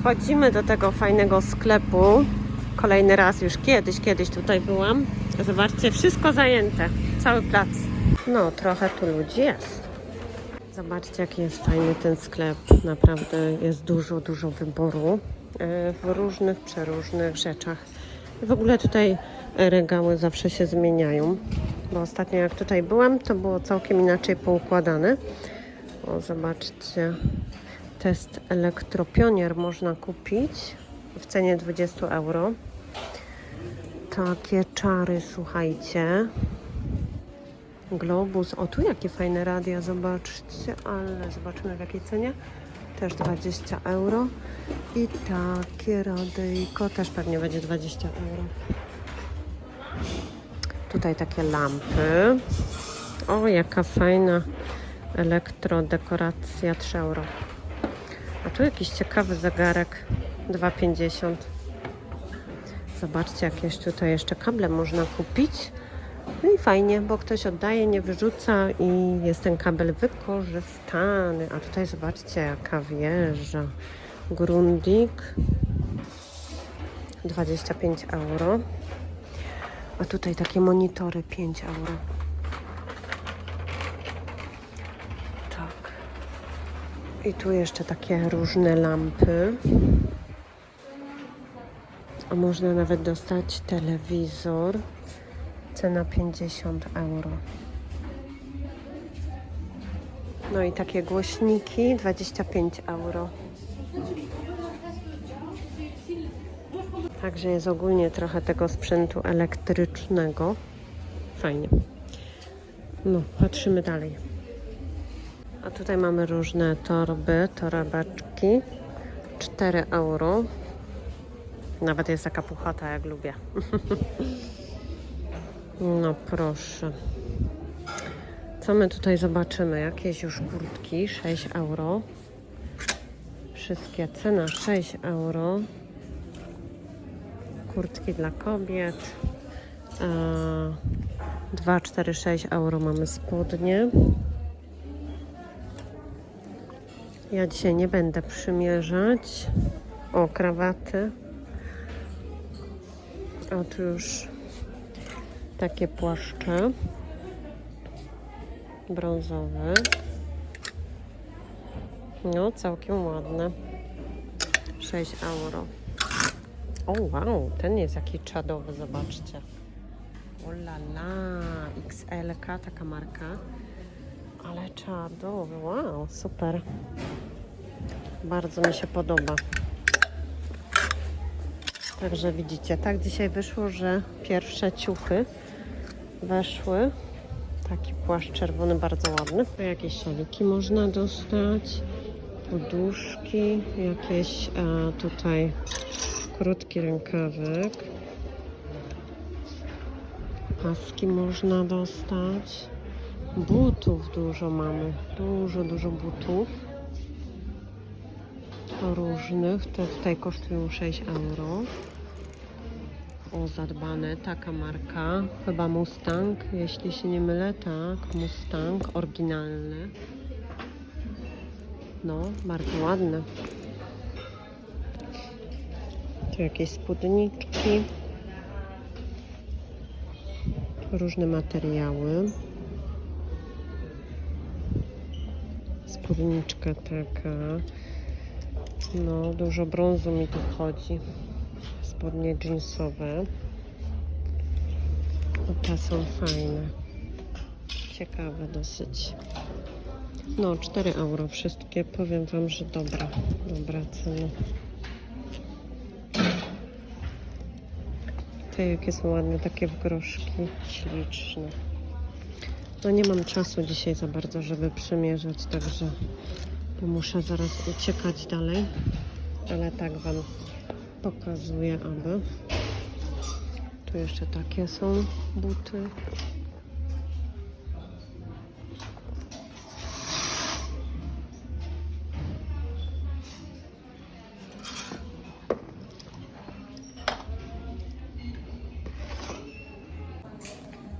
Wchodzimy do tego fajnego sklepu. Kolejny raz już kiedyś, kiedyś tutaj byłam. Zobaczcie, wszystko zajęte. Cały plac. No, trochę tu ludzi jest. Zobaczcie, jaki jest fajny ten sklep. Naprawdę jest dużo, dużo wyboru e, w różnych, przeróżnych rzeczach. W ogóle tutaj regały zawsze się zmieniają, bo ostatnio jak tutaj byłam, to było całkiem inaczej poukładane. O, zobaczcie, test elektropionier można kupić w cenie 20 euro. Takie czary, słuchajcie. Globus. O, tu jakie fajne radia, zobaczcie, ale zobaczymy w jakiej cenie. Też 20 euro. I takie radyjko też pewnie będzie 20 euro. Tutaj takie lampy. O, jaka fajna elektrodekoracja 3 euro. A tu jakiś ciekawy zegarek 2,50. Zobaczcie, jakieś tutaj jeszcze kable można kupić. No i fajnie, bo ktoś oddaje, nie wyrzuca i jest ten kabel wykorzystany. A tutaj zobaczcie, jaka wieża. Grundig 25 euro. A tutaj takie monitory 5 euro. Tak. I tu jeszcze takie różne lampy. A można nawet dostać telewizor. Cena 50 euro. No i takie głośniki 25 euro. Także jest ogólnie trochę tego sprzętu elektrycznego. Fajnie. No, patrzymy dalej. A tutaj mamy różne torby, torebeczki. 4 euro. Nawet jest taka puchata, jak lubię. No proszę. Co my tutaj zobaczymy? Jakieś już kurtki 6 euro. Wszystkie cena 6 euro. Kurtki dla kobiet. E, 2, 4, 6 euro mamy spodnie. Ja dzisiaj nie będę przymierzać. O, krawaty. O, tu już takie płaszcze brązowe. No, całkiem ładne. 6 euro. O wow, ten jest jaki czadowy, zobaczcie. O la la, XLK, taka marka. Ale czadowy, wow, super. Bardzo mi się podoba. Także widzicie, tak dzisiaj wyszło, że pierwsze ciuchy weszły. Taki płaszcz czerwony, bardzo ładny. Tu jakieś szaliki można dostać, poduszki, jakieś e, tutaj krótki rękawek. Paski można dostać. Butów dużo mamy. Dużo, dużo butów. Różnych. Te tutaj kosztują 6 euro. O, zadbane, taka marka. Chyba Mustang, jeśli się nie mylę, tak. Mustang, oryginalny. No, bardzo ładne. Tu jakieś spódniczki. Różne materiały. Spódniczka taka. No, dużo brązu mi tu wchodzi. Spodnie jeansowe. Te są fajne. Ciekawe dosyć. No, 4 euro wszystkie. Powiem Wam, że dobra. Dobra cena. Te jakie są ładne, takie w groszki. Śliczne. No nie mam czasu dzisiaj za bardzo, żeby przymierzać, także muszę zaraz uciekać dalej. Ale tak Wam pokazuję, aby. Tu jeszcze takie są buty.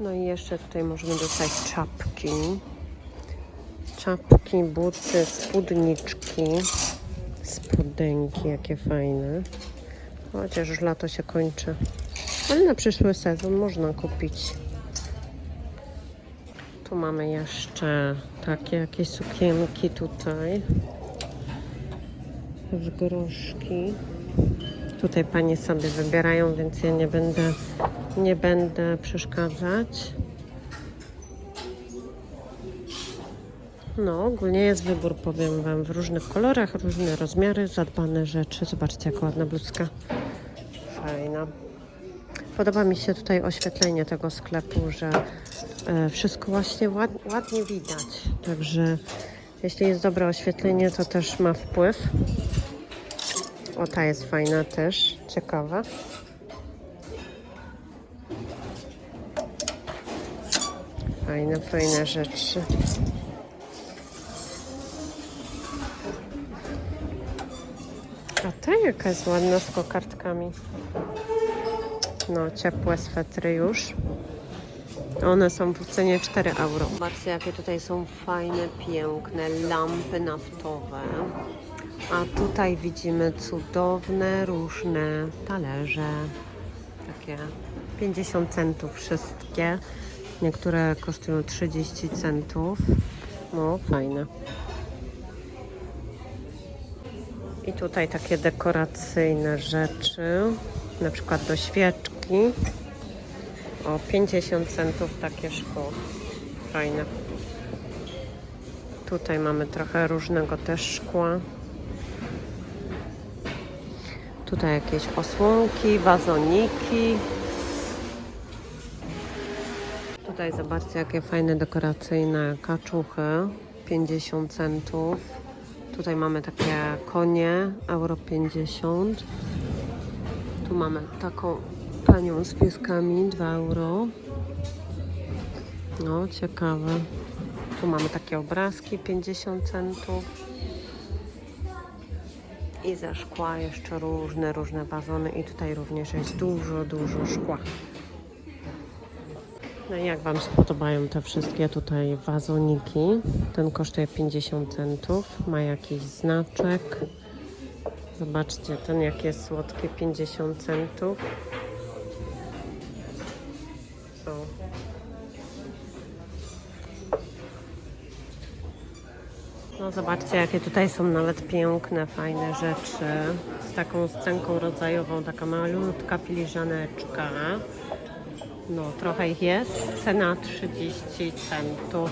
No i jeszcze tutaj możemy dostać czapki. Czapki, buty, spódniczki. Spód spodenki, jakie fajne. Chociaż już lato się kończy. Ale na przyszły sezon można kupić. Tu mamy jeszcze takie jakieś sukienki tutaj. W groszki. Tutaj panie sobie wybierają, więc ja nie będę, nie będę przeszkadzać. No, ogólnie jest wybór, powiem Wam, w różnych kolorach, różne rozmiary, zadbane rzeczy. Zobaczcie, jak ładna bluzka. Fajna. Podoba mi się tutaj oświetlenie tego sklepu, że e, wszystko właśnie ład, ładnie widać. Także jeśli jest dobre oświetlenie, to też ma wpływ. O, ta jest fajna też, ciekawa. Fajne, fajne rzeczy. A ta jaka jest ładna z kokardkami. No, ciepłe swetry już. One są w cenie 4 euro. Zobaczcie, jakie tutaj są fajne, piękne lampy naftowe. A tutaj widzimy cudowne, różne talerze. Takie 50 centów wszystkie. Niektóre kosztują 30 centów. No, fajne. I tutaj takie dekoracyjne rzeczy, na przykład do świeczki. O 50 centów takie szkło. Fajne. Tutaj mamy trochę różnego też szkła. Tutaj jakieś osłonki, wazoniki. Tutaj zobaczcie jakie fajne dekoracyjne kaczuchy. 50 centów. Tutaj mamy takie konie, euro 50. Tu mamy taką panią z pieskami, 2 euro. No, ciekawe. Tu mamy takie obrazki, 50 centów. I ze szkła jeszcze różne, różne wazony. I tutaj również jest dużo, dużo szkła. No i jak Wam się podobają te wszystkie tutaj wazoniki? Ten kosztuje 50 centów, ma jakiś znaczek. Zobaczcie, ten jak jest słodki, 50 centów. No zobaczcie, jakie tutaj są nawet piękne, fajne rzeczy. Z taką scenką rodzajową, taka malutka filiżaneczka. No, trochę ich jest. Cena 30 centów.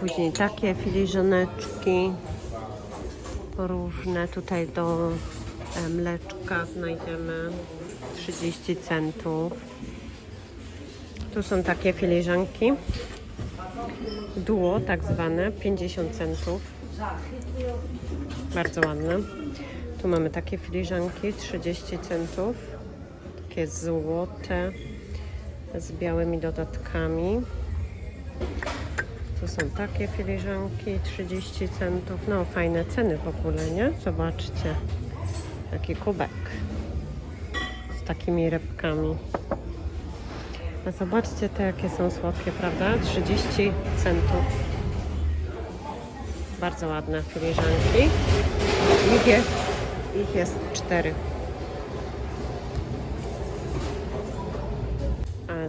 Później takie filiżaneczki różne. Tutaj do e, mleczka znajdziemy 30 centów. Tu są takie filiżanki. Duo tak zwane, 50 centów. Bardzo ładne. Tu mamy takie filiżanki, 30 centów takie złote z białymi dodatkami. Tu są takie filiżanki, 30 centów. No, fajne ceny w ogóle, nie? Zobaczcie. Taki kubek z takimi rybkami. A zobaczcie te, jakie są słodkie, prawda? 30 centów. Bardzo ładne filiżanki. Ich jest, ich jest 4.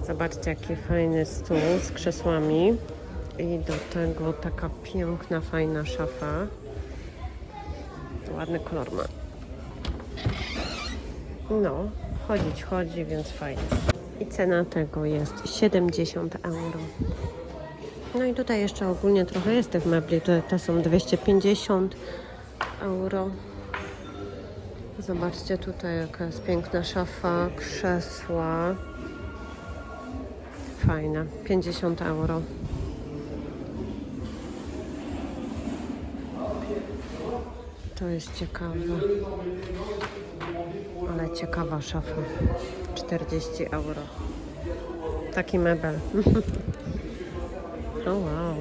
zobaczcie, jaki fajny stół z krzesłami. I do tego taka piękna, fajna szafa. Ładny kolor ma. No, chodzić chodzi, więc fajnie. I cena tego jest 70 euro. No i tutaj jeszcze ogólnie trochę jest tych mebli. Te, te są 250 euro. Zobaczcie tutaj, jaka jest piękna szafa, krzesła. Fajne, 50 euro. To jest ciekawe. Ale ciekawa szafa. 40 euro. Taki mebel. o wow.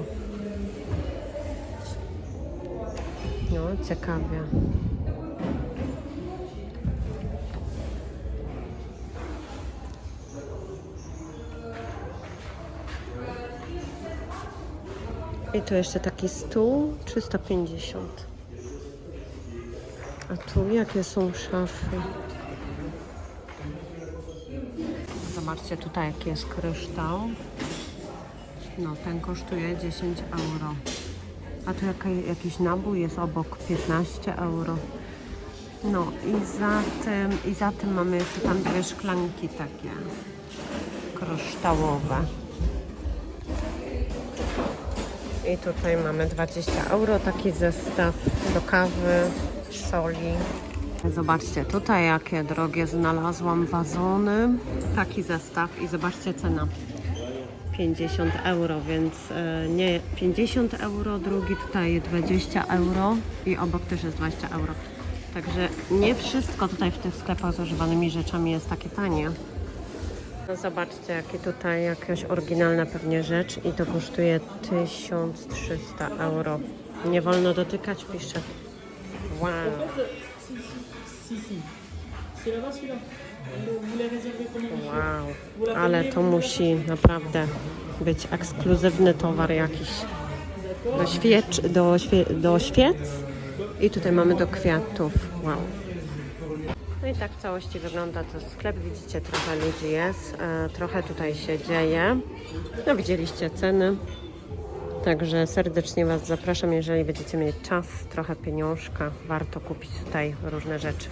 No, ciekawie. I tu jeszcze taki stół 350. A tu jakie są szafy? Zobaczcie tutaj jaki jest kryształ. No, ten kosztuje 10 euro. A tu jaka, jakiś nabój jest obok 15 euro. No i za tym, i za tym mamy jeszcze tam dwie szklanki takie kryształowe. I tutaj mamy 20 euro, taki zestaw do kawy, soli. Zobaczcie tutaj jakie drogie znalazłam wazony. Taki zestaw i zobaczcie cena. 50 euro, więc e, nie 50 euro, drugi tutaj 20 euro i obok też jest 20 euro. Także nie wszystko tutaj w tych sklepach z używanymi rzeczami jest takie tanie. No zobaczcie, jakie tutaj jakaś oryginalna pewnie rzecz i to kosztuje 1300 euro. Nie wolno dotykać, pisze. Wow. Wow, ale to musi naprawdę być ekskluzywny towar jakiś. Do, świecz, do, świe, do świec i tutaj mamy do kwiatów. Wow. No i tak w całości wygląda to sklep. Widzicie, trochę ludzi jest, e, trochę tutaj się dzieje. No widzieliście ceny. Także serdecznie Was zapraszam, jeżeli będziecie mieć czas, trochę pieniążka, warto kupić tutaj różne rzeczy.